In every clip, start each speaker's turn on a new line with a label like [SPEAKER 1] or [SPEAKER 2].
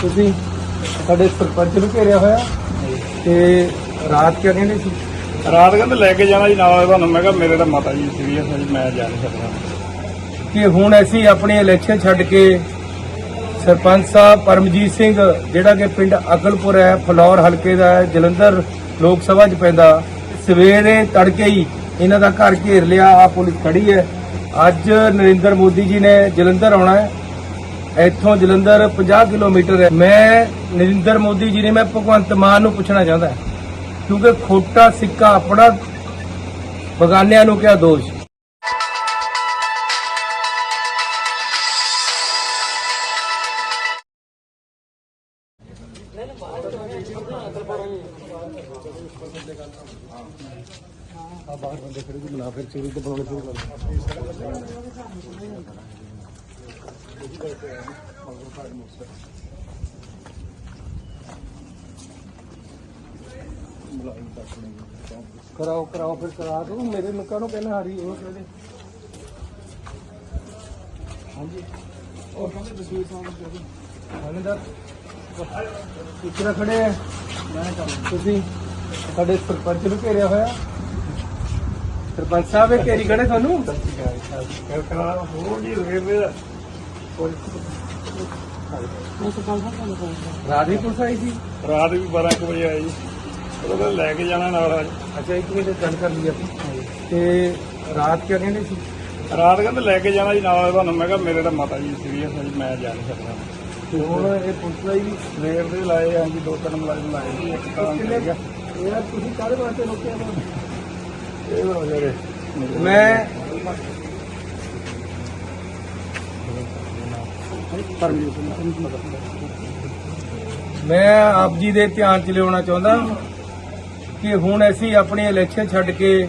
[SPEAKER 1] ਤੁਸੀਂ ਸਾਡੇ ਸਰਪੰਚ ਨੂੰ ਘੇਰਿਆ ਹੋਇਆ ਤੇ ਰਾਤ ਕਿਆ ਕਹਿੰਦੇ ਸੀ?
[SPEAKER 2] ਰਾਤ ਕਹਿੰਦੇ ਲੈ ਕੇ ਜਾਣਾ ਜੀ ਨਾਲ ਤੁਹਾਨੂੰ। ਮੈਂ ਕਿਹਾ ਮੇਰੇ ਤਾਂ ਮਾਤਾ ਜੀ ਸੀਰੀਅਸ ਹੈ ਜੀ ਮੈਂ ਜਾ ਨਹੀਂ ਸਕਦਾ।
[SPEAKER 1] ਕਿ ਹੁਣ ਅਸੀਂ ਆਪਣੀ ਇਲੈਕਸ਼ਨ ਛੱਡ ਕੇ ਸਰਪੰਚ ਸਾਹਿਬ ਪਰਮਜੀਤ ਸਿੰਘ ਜਿਹੜਾ ਕਿ ਪਿੰਡ ਅਕਲਪੁਰ ਹੈ ਫਲੌਰ ਹਲਕੇ ਦਾ ਹੈ ਜਲੰਧਰ ਲੋਕ ਸਭਾ 'ਚ ਪੈਂਦਾ ਸਵੇਰੇ ਤੜਕੇ ਹੀ ਇਹਨਾਂ ਦਾ ਘਰ ਘੇਰ ਲਿਆ ਆ ਪੁਲਿਸ ਖੜੀ ਹੈ। ਅੱਜ ਨਰਿੰਦਰ ਮੋਦੀ ਜੀ ਨੇ ਜਲੰਧਰ ਆਉਣਾ ਹੈ। ਇੱਥੋਂ ਜਲੰਧਰ 50 ਕਿਲੋਮੀਟਰ ਹੈ। ਮੈਂ ਨਰਿੰਦਰ ਮੋਦੀ ਜੀ ਨੇ, ਮੈਂ ਭਗਵੰਤ ਮਾਨ ਨੂੰ ਪੁੱਛਣਾ ਚਾਹੁੰਦਾ ਕਿਉਂਕਿ ਖੋਟਾ ਸਿੱਕਾ ਆਪਣਾ ਬਗਾਨਿਆਂ ਨੂੰ ਕਿਹਾ ਦੋਸ਼? ਆ ਬਾਹਰ ਬੰਦੇ ਖੜੇ ਜੀ ਬਣਾ ਚੋਰੀ ਤੇ ਬਣਾਉਣੇ ਸ਼ੁਰੂ ਕਰ ਕਰਾਓ ਕਰਾਓ ਫਿਰ ਕਰਾ ਦੋ ਮੇਰੇ ਲੋਕਾਂ ਨੂੰ ਕਹਿਣਾ ਹਰੀ ਉਹ ਕਹਦੇ ਹਾਂਜੀ। ਉਹ ਕਹਿੰਦੇ ਬਸੂਰ ਸਾਹਿਬ ਨੂੰ ਹਾਲੇਦਾਰ ਕਿੱਥੇ ਖੜੇ ਆ। ਮੈਂ ਤੁਸੀਂ ਸਾਡੇ ਸਰਪੰਚ ਨੂੰ ਘੇਰਿਆ ਹੋਇਆ। ਸਰਪੰਚ ਸਾਹਿਬ ਇਹ ਘੇਰੀ ਖੜੇ ਤੁਹਾਨੂੰ?
[SPEAKER 2] ਕਰਾ ਹੋ ਜੀ। ਰੇਲਵੇ ਦਾ
[SPEAKER 1] ਰਾਤ ਦੀ ਪੁਲਿਸ ਆਈ ਸੀ
[SPEAKER 2] ਰਾਤ ਵੀ 12 ਕੁ ਵਜੇ ਆਈ ਜੀ। ਉਹ ਕਹਿੰਦੇ ਲੈ ਕੇ ਜਾਣਾ ਨਾਲ।
[SPEAKER 1] ਅੱਛਾ ਇੱਕ ਮਿੰਟ ਗੱਲ ਕਰ ਲਈ ਆਪਾਂ। ਤੇ ਰਾਤ ਕਿਆ ਕਹਿੰਦੇ ਸੀ?
[SPEAKER 2] ਰਾਤ ਕਹਿੰਦੇ ਲੈ ਕੇ ਜਾਣਾ ਜੀ ਨਾਲ। ਤੁਹਾਨੂੰ ਮੈਂ ਕਿਹਾ ਮੇਰੇ ਤਾਂ ਮਾਤਾ ਜੀ ਸੀਰੀਅਸ ਹੈ ਜੀ ਮੈਂ ਜਾ ਨਹੀਂ ਸਕਦਾ।
[SPEAKER 1] ਤੇ ਹੁਣ ਇਹ ਪੁਲਿਸ ਆਈ?
[SPEAKER 2] ਸਵੇਰ ਦੇ ਲਾਏ ਆ ਜੀ ਦੋ ਤਿੰਨ ਮੁਲਾਜ਼ਮ ਲਾਏ ਜੀ ਇੱਕ ਤਾਂ
[SPEAKER 1] ਯਾਰ ਤੁਸੀਂ ਕਾਹਦੇ ਵਾਸਤੇ ਰੋਕਿਆ
[SPEAKER 2] ਇਹ ਵਾ ਜਿਹੜੇ
[SPEAKER 1] ਮੈਂ ਮੈਂ ਆਪ ਜੀ ਦੇ ਧਿਆਨ ਚ ਲਿਆਉਣਾ ਚਾਹੁੰਦਾ ਕਿ ਹੁਣ ਅਸੀਂ ਆਪਣੀ ਇਲੈਕਸ਼ਨ ਛੱਡ ਕੇ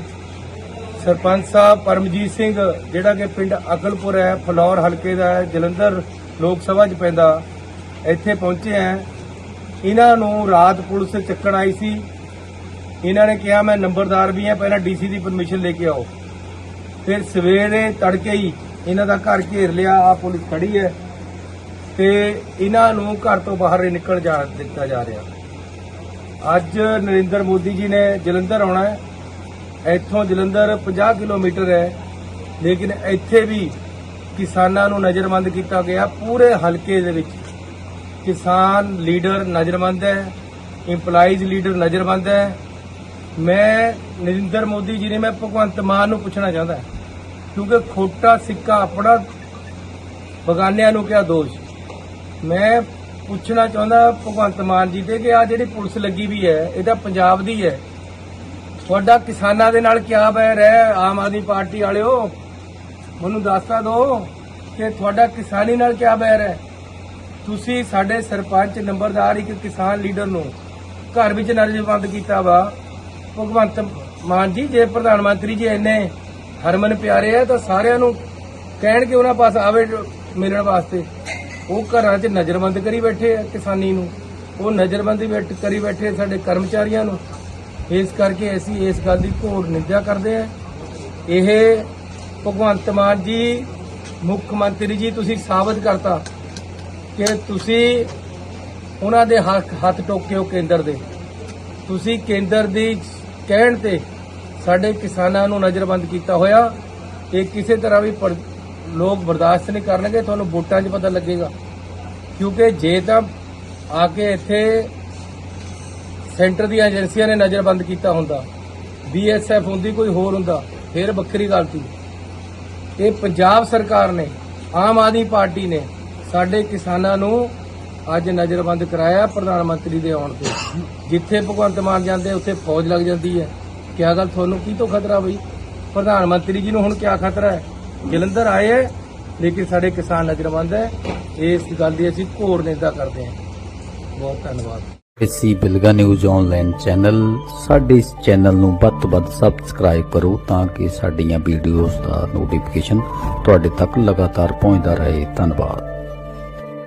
[SPEAKER 1] ਸਰਪੰਚ ਸਾਹਿਬ ਪਰਮਜੀਤ ਸਿੰਘ, ਜਿਹੜਾ ਕਿ ਪਿੰਡ ਅਕਲਪੁਰ ਹੈ, ਫਲੌਰ ਹਲਕੇ ਦਾ ਹੈ, ਜਲੰਧਰ ਲੋਕ ਸਭਾ 'ਚ ਪੈਂਦਾ, ਇੱਥੇ ਪਹੁੰਚੇ ਆ ਇਹਨਾਂ ਨੂੰ ਰਾਤ ਪੁਲਿਸ ਚੱਕਣ ਆਈ ਸੀ। ਇਹਨਾਂ ਨੇ ਕਿਹਾ, ਮੈਂ ਨੰਬਰਦਾਰ ਵੀ ਹਾਂ, ਪਹਿਲਾਂ ਡੀਸੀ ਦੀ ਪਰਮਿਸ਼ਨ ਲੈ ਕੇ ਆਓ। ਫਿਰ ਸਵੇਰੇ ਤੜਕੇ ਹੀ ਇਹਨਾਂ ਦਾ ਘਰ ਘੇਰ ਲਿਆ ਆ ਪੁਲਿਸ ਖੜੀ ਹੈ। ਤੇ ਇਹਨਾਂ ਨੂੰ ਘਰ ਤੋਂ ਬਾਹਰ ਨਿਕਲ ਜਾ ਦਿੱਤਾ ਜਾ ਰਿਹਾ। ਅੱਜ ਨਰਿੰਦਰ ਮੋਦੀ ਜੀ ਨੇ ਜਲੰਧਰ ਆਉਣਾ ਹੈ। ਇੱਥੋਂ ਜਲੰਧਰ 50 ਕਿਲੋਮੀਟਰ ਹੈ। ਲੇਕਿਨ ਇੱਥੇ ਵੀ ਕਿਸਾਨਾਂ ਨੂੰ ਨਜ਼ਰਬੰਦ ਕੀਤਾ ਗਿਆ ਪੂਰੇ ਹਲਕੇ ਦੇ ਵਿੱਚ। ਕਿਸਾਨ ਲੀਡਰ ਨਜ਼ਰਬੰਦ ਹੈ, EMPLOYEES ਲੀਡਰ ਨਜ਼ਰਬੰਦ ਹੈ। ਮੈਂ ਨਰਿੰਦਰ ਮੋਦੀ ਜੀ ਨੇ, ਮੈਂ ਭਗਵੰਤ ਮਾਨ ਨੂੰ ਪੁੱਛਣਾ ਚਾਹੁੰਦਾ, ਕਿਉਂਕਿ ਖੋਟਾ ਸਿੱਕਾ ਆਪਣਾ ਬਗਾਨਿਆਂ ਨੂੰ ਕਿਹਾ ਦੋਸ਼? ਮੈਂ ਪੁੱਛਣਾ ਚਾਹੁੰਦਾ ਭਗਵੰਤ ਮਾਨ ਜੀ ਤੇ ਕਿ ਆ ਜਿਹੜੀ ਪੁਲਿਸ ਲੱਗੀ ਵੀ ਹੈ, ਇਹ ਤਾਂ ਪੰਜਾਬ ਦੀ ਹੈ। ਤੁਹਾਡਾ ਕਿਸਾਨਾਂ ਦੇ ਨਾਲ ਕਿਆ ਬੈਰ ਹੈ, ਆਮ ਆਦਮੀ ਪਾਰਟੀ ਵਾਲਿਓ? ਮੈਨੂੰ ਦੱਸਤਾ ਦਿਓ ਕਿ ਤੁਹਾਡਾ ਕਿਸਾਨੀ ਨਾਲ ਕਿਆ ਬੈਰ ਹੈ? ਤੁਸੀਂ ਸਾਡੇ ਸਰਪੰਚ, ਨੰਬਰਦਾਰ, ਇੱਕ ਕਿਸਾਨ ਲੀਡਰ ਨੂੰ ਘਰ ਵਿੱਚ ਨਜ਼ਰਬੰਦ ਕੀਤਾ ਵਾ। ਭਗਵੰਤ ਮਾਨ ਜੀ, ਜੇ ਪ੍ਰਧਾਨ ਮੰਤਰੀ ਜੀ ਇੰਨੇ ਹਰਮਨ ਪਿਆਰੇ ਆ, ਤਾਂ ਸਾਰਿਆਂ ਨੂੰ ਕਹਿਣ ਕਿ ਉਹਨਾਂ ਪਾਸ ਆਵੇ ਮਿਲਣ ਵਾਸਤੇ। ਉਹ ਘਰਾਂ 'ਚ ਨਜ਼ਰਬੰਦ ਕਰੀ ਬੈਠੇ ਆ ਕਿਸਾਨੀ ਨੂੰ। ਉਹ ਨਜ਼ਰਬੰਦੀ ਬੈਠ, ਕਰੀ ਬੈਠੇ ਸਾਡੇ ਕਰਮਚਾਰੀਆਂ ਨੂੰ। ਇਸ ਕਰਕੇ ਅਸੀਂ ਇਸ ਗੱਲ ਦੀ ਘੋਰ ਨਿੰਦਿਆ ਕਰਦੇ ਆ। ਇਹ ਭਗਵੰਤ ਮਾਨ ਜੀ, ਮੁੱਖ ਮੰਤਰੀ ਜੀ, ਤੁਸੀਂ ਸਾਬਤ ਕਰਤਾ ਕਿ ਤੁਸੀਂ ਉਹਨਾਂ ਦੇ ਹੱਥ ਹੱਥ ਟੋਕੇ ਹੋ ਕੇਂਦਰ ਦੇ। ਤੁਸੀਂ ਕੇਂਦਰ ਦੀ ਕਹਿਣ ਤੇ ਸਾਡੇ ਕਿਸਾਨਾਂ ਨੂੰ ਨਜ਼ਰਬੰਦ ਕੀਤਾ ਹੋਇਆ। ਇਹ ਕਿਸੇ ਤਰ੍ਹਾਂ ਵੀ ਲੋਕ ਬਰਦਾਸ਼ਤ ਨਹੀਂ ਕਰਨਗੇ, ਤੁਹਾਨੂੰ ਵੋਟਾਂ 'ਚ ਪਤਾ ਲੱਗੇਗਾ। ਕਿਉਂਕਿ ਜੇ ਤਾਂ ਆ ਕੇ ਇੱਥੇ ਸੈਂਟਰ ਦੀਆਂ ਏਜੰਸੀਆਂ ਨੇ ਨਜ਼ਰਬੰਦ ਕੀਤਾ ਹੁੰਦਾ ਬੀਐਸਐਫ ਹੁੰਦੀ ਕੋਈ ਹੋਰ ਹੁੰਦਾ, ਫਿਰ ਵੱਖਰੀ ਗੱਲ ਸੀ। ਇਹ ਪੰਜਾਬ ਸਰਕਾਰ ਨੇ, ਆਮ ਆਦਮੀ ਪਾਰਟੀ ਨੇ ਸਾਡੇ ਕਿਸਾਨਾਂ ਨੂੰ ਅੱਜ ਨਜ਼ਰਬੰਦ ਕਰਾਇਆ ਪ੍ਰਧਾਨ ਮੰਤਰੀ ਦੇ ਆਉਣ ਤੇ। ਜਿੱਥੇ ਭਗਵੰਤ ਮਾਨ ਜਾਂਦੇ, ਉੱਥੇ ਫੌਜ ਲੱਗ ਜਾਂਦੀ ਹੈ। ਕਿਆ ਗੱਲ ਤੁਹਾਨੂੰ ਕੀ ਤੋਂ ਖਤਰਾ ਬਈ? ਪ੍ਰਧਾਨ ਮੰਤਰੀ ਜੀ ਨੂੰ ਹੁਣ ਕਿਆ ਖਤਰਾ ਹੈ? ਜਲੰਧਰ ਆਏ ਹੈ, ਲੇਕਿਨ ਸਾਡੇ ਕਿਸਾਨ ਨਜ਼ਰਬੰਦ ਹੈ। ਇਸ ਗੱਲ ਦੀ ਅਸੀਂ ਘੋਰ ਨਿੰਦਾ ਕਰਦੇ ਹਾਂ। ਬਹੁਤ ਧੰਨਵਾਦ।
[SPEAKER 3] ਇਸੀ ਬਿਲਗਾ ਨਿਊਜ਼ ਆਨਲਾਈਨ ਚੈਨਲ, ਸਾਡੇ ਇਸ ਚੈਨਲ ਨੂੰ ਵੱਧ ਤੋਂ ਵੱਧ ਸਬਸਕ੍ਰਾਈਬ ਕਰੋ ਤਾਂ ਕਿ ਸਾਡੀਆਂ ਵੀਡੀਓਜ਼ ਦਾ ਨੋਟੀਫਿਕੇਸ਼ਨ ਤੁਹਾਡੇ ਤੱਕ ਲਗਾਤਾਰ ਪਹੁੰਚਦਾ ਰਹੇ। ਧੰਨਵਾਦ।